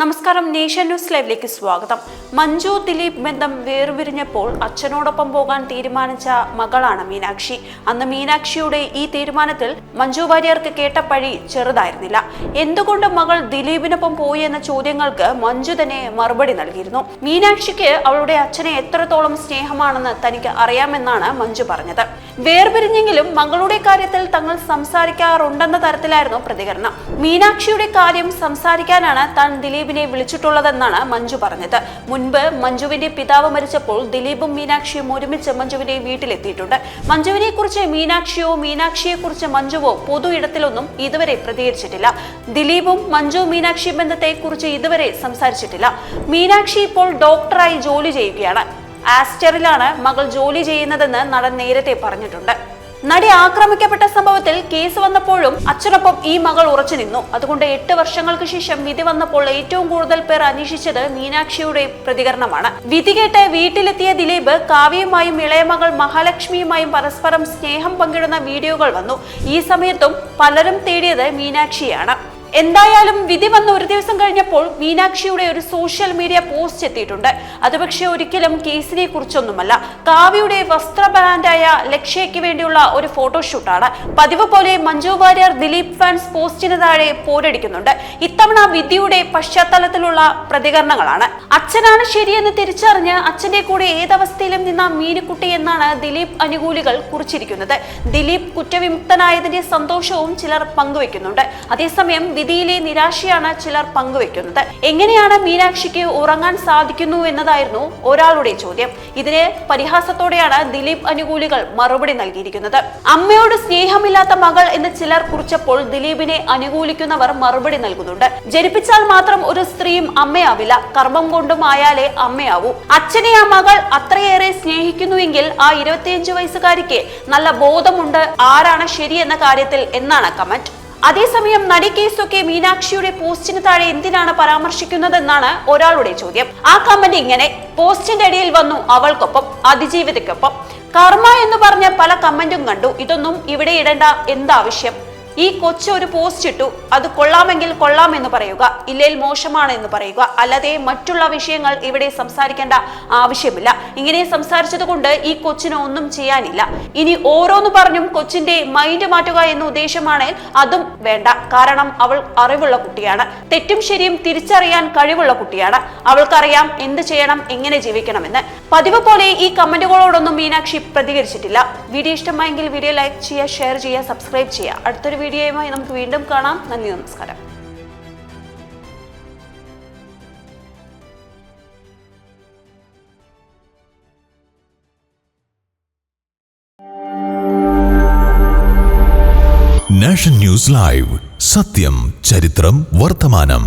നമസ്കാരം nation news ലൈവിലേക്ക് സ്വാഗതം. മഞ്ജു ദിലീപ് ബന്ധം വേർപിരിഞ്ഞപ്പോൾ അച്ഛനോടൊപ്പം പോകാൻ തീരുമാനിച്ച മകളാണ് മീനാക്ഷി. അന്ന് മീനാക്ഷിയുടെ ഈ തീരുമാനത്തിൽ മഞ്ജു വാര്യർക്ക് കേട്ട പഴി ചെറുതായിരുന്നില്ല. എന്തുകൊണ്ട് മകൾ ദിലീപിനൊപ്പം പോയി എന്ന ചോദ്യങ്ങൾക്ക് മഞ്ജു തന്നെ മറുപടി നൽകിയിരുന്നു. മീനാക്ഷിക്ക് അവളുടെ അച്ഛനെ എത്രത്തോളം സ്നേഹമാണെന്ന് തനിക്ക് അറിയാമെന്നാണ് മഞ്ജു പറഞ്ഞത്. വേർപിരിഞ്ഞെങ്കിലും മകളുടെ കാര്യത്തിൽ തങ്ങൾ സംസാരിക്കാറുണ്ടെന്ന തരത്തിലായിരുന്നു പ്രതികരണം. മീനാക്ഷിയുടെ കാര്യം സംസാരിക്കാനാണ് താൻ ദിലീപിനെ വിളിച്ചിട്ടുള്ളതെന്നാണ് മഞ്ജു പറഞ്ഞത്. മുൻപ് മഞ്ജുവിന്റെ പിതാവ് മരിച്ചപ്പോൾ ദിലീപും മീനാക്ഷിയും ഒരുമിച്ച് മഞ്ജുവിന്റെ വീട്ടിലെത്തിയിട്ടുണ്ട്. മഞ്ജുവിനെ കുറിച്ച് മീനാക്ഷിയോ മീനാക്ഷിയെ കുറിച്ച് മഞ്ജുവോ പൊതു ഇടത്തിലൊന്നും ഇതുവരെ പ്രതികരിച്ചിട്ടില്ല. ദിലീപും മഞ്ജു മീനാക്ഷി ബന്ധത്തെ കുറിച്ച് ഇതുവരെ സംസാരിച്ചിട്ടില്ല. മീനാക്ഷി ഇപ്പോൾ ഡോക്ടറായി ജോലി ചെയ്യുകയാണ്. ആസ്റ്ററിലാണ് മകൾ ജോലി ചെയ്യുന്നതെന്ന് നടൻ നേരത്തെ പറഞ്ഞിട്ടുണ്ട്. നടി ആക്രമിക്കപ്പെട്ട സംഭവത്തിൽ കേസ് വന്നപ്പോഴും അച്ഛനൊപ്പം ഈ മകൾ ഉറച്ചു നിന്നു. അതുകൊണ്ട് എട്ട് വർഷങ്ങൾക്ക് ശേഷം വിധി വന്നപ്പോൾ ഏറ്റവും കൂടുതൽ പേർ അന്വേഷിച്ചത് മീനാക്ഷിയുടെ പ്രതികരണമാണ്. വിധി കേട്ട് വീട്ടിലെത്തിയ ദിലീപ് കാവ്യയുമായും ഇളയമകൾ മഹാലക്ഷ്മിയുമായും പരസ്പരം സ്നേഹം പങ്കിടുന്ന വീഡിയോകൾ വന്നു. ഈ സമയത്തും പലരും തേടിയത് മീനാക്ഷിയാണ്. എന്തായാലും വിധി വന്ന ഒരു ദിവസം കഴിഞ്ഞപ്പോൾ മീനാക്ഷിയുടെ ഒരു സോഷ്യൽ മീഡിയ പോസ്റ്റ് എത്തിയിട്ടുണ്ട്. അത് പക്ഷേ ഒരിക്കലും കേസിനെ കുറിച്ചൊന്നുമല്ല. കാവ്യയുടെ വസ്ത്ര ബ്രാൻഡായ ലക്ഷ്യയ്ക്ക് വേണ്ടിയുള്ള ഒരു ഫോട്ടോഷൂട്ടാണ് പതിവ് പോലെ മഞ്ജു വാര്യർ ദിലീപ് ഫാൻസ് പോസ്റ്റിന് താഴെ പോരടിക്കുന്നുണ്ട്. ഇത്തവണ വിധിയുടെ പശ്ചാത്തലത്തിലുള്ള പ്രതികരണങ്ങളാണ്. അച്ഛനാണ് ശരിയെന്ന് തിരിച്ചറിഞ്ഞ് അച്ഛന്റെ കൂടെ ഏതവസ്ഥയിലും നിന്ന മീനുക്കുട്ടി എന്നാണ് ദിലീപ് അനുകൂലികൾ കുറിച്ചിരിക്കുന്നത്. ദിലീപ് കുറ്റവിമുക്തനായതിന്റെ സന്തോഷവും ചിലർ പങ്കുവെക്കുന്നുണ്ട്. അതേസമയം വിധിയിലെ നിരാശയാണ് ചിലർ പങ്കുവെക്കുന്നത്. എങ്ങനെയാണ് മീനാക്ഷിക്ക് ഉറങ്ങാൻ സാധിക്കുന്നു എന്നതായിരുന്നു ഒരാളുടെ ചോദ്യം. ഇതിന് പരിഹാസത്തോടെയാണ് ദിലീപ് അനുകൂലികൾ മറുപടി നൽകിയിരിക്കുന്നത്. അമ്മയോട് സ്നേഹമില്ലാത്ത മകൾ എന്ന് ചിലർ കുറിച്ചപ്പോൾ ദിലീപിനെ അനുകൂലിക്കുന്നവർ മറുപടി നൽകുന്നുണ്ട്. ജനിപ്പിച്ചാൽ മാത്രം ഒരു സ്ത്രീയും അമ്മയാവില്ല. കർമ്മം കൊണ്ടും ആയാലേ അമ്മയാവൂ. അച്ഛനെ ആ മകൾ അത്രയേറെ സ്നേഹിക്കുന്നുവെങ്കിൽ ആ ഇരുപത്തിയഞ്ചു വയസ്സുകാരിക്ക് നല്ല ബോധമുണ്ട്. ആരാണ് ശരി എന്ന കാര്യത്തിൽ എന്നാണ് കമന്റ്. അതേസമയം നടി കേസൊക്കെ മീനാക്ഷിയുടെ പോസ്റ്റിന് താഴെ എന്തിനാണ് പരാമർശിക്കുന്നതെന്നാണ് ഒരാളുടെ ചോദ്യം. ആ കമന്റ് ഇങ്ങനെ പോസ്റ്റിന്റെ അടിയിൽ വന്നു അവൾക്കൊപ്പം അതിജീവിതയ്ക്കൊപ്പം. കർമ്മ എന്ന് പറഞ്ഞ പല കമന്റും കണ്ടു. ഇതൊന്നും ഇവിടെ ഇടേണ്ട എന്താവശ്യം? ഈ കൊച്ചു ഒരു പോസ്റ്റ് ഇട്ടു. അത് കൊള്ളാമെങ്കിൽ കൊള്ളാം എന്ന് പറയുക. ഇല്ലേൽ മോശമാണ് എന്ന് പറയുക. അല്ലാതെ മറ്റുള്ള വിഷയങ്ങൾ ഇവിടെ സംസാരിക്കേണ്ട ആവശ്യമില്ല. ഇങ്ങനെ സംസാരിച്ചത് കൊണ്ട് ഈ കൊച്ചിന് ഒന്നും ചെയ്യാനില്ല. ഇനി ഓരോന്ന് പറഞ്ഞും കൊച്ചിന്റെ മൈൻഡ് മാറ്റുക എന്ന ഉദ്ദേശമാണ് അതും വേണ്ട. കാരണം അവൾ അറിവുള്ള കുട്ടിയാണ്. തെറ്റും ശരിയും തിരിച്ചറിയാൻ കഴിവുള്ള കുട്ടിയാണ്. അവൾക്കറിയാം എന്ത് ചെയ്യണം എങ്ങനെ ജീവിക്കണമെന്ന്. പതിവ് പോലെ ഈ കമന്റുകളോടൊന്നും മീനാക്ഷി പ്രതികരിച്ചിട്ടില്ല. വീഡിയോ ഇഷ്ടമായെങ്കിൽ വീഡിയോ ലൈക്ക് ചെയ്യുക ഷെയർ ചെയ്യുക സബ്സ്ക്രൈബ് ചെയ്യുക. അടുത്തൊരു വീഡിയോയുമായി നമുക്ക് വീണ്ടും കാണാം. നന്ദി നമസ്കാരം. നാഷൻ ന്യൂസ് ലൈവ് സത്യം ചരിത്രം വർത്തമാനം